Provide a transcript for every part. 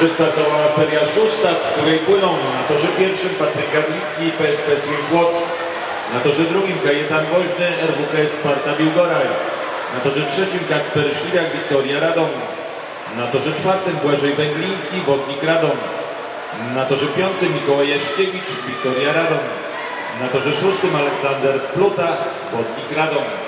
Wystartowała seria szósta, w której płyną na torze pierwszym Patryk Garlicki, PSP Płock, na torze drugim Kajetan Woźny, RWKS Sparta Biłgoraj, na torze trzecim Kacper Śliwiak, Wiktoria Radom, na torze czwartym Błażej Węgliński, Wodnik Radom, na torze piątym Mikołaj Jaśkiewicz, Wiktoria Radom, na torze szóstym Aleksander Pluta, Wodnik Radom.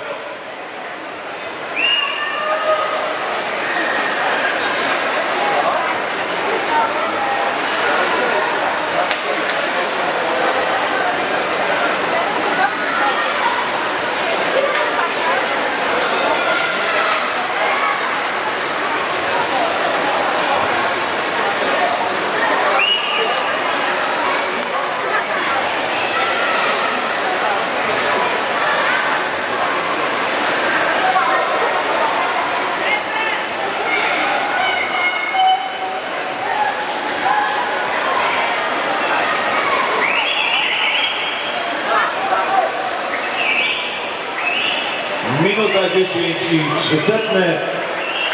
Minuta 10 i 300.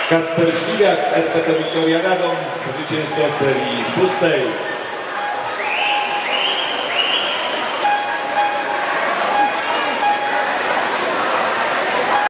Kacper Śliwiak, RPT Wiktoria Radom, zwycięzca serii szóstej.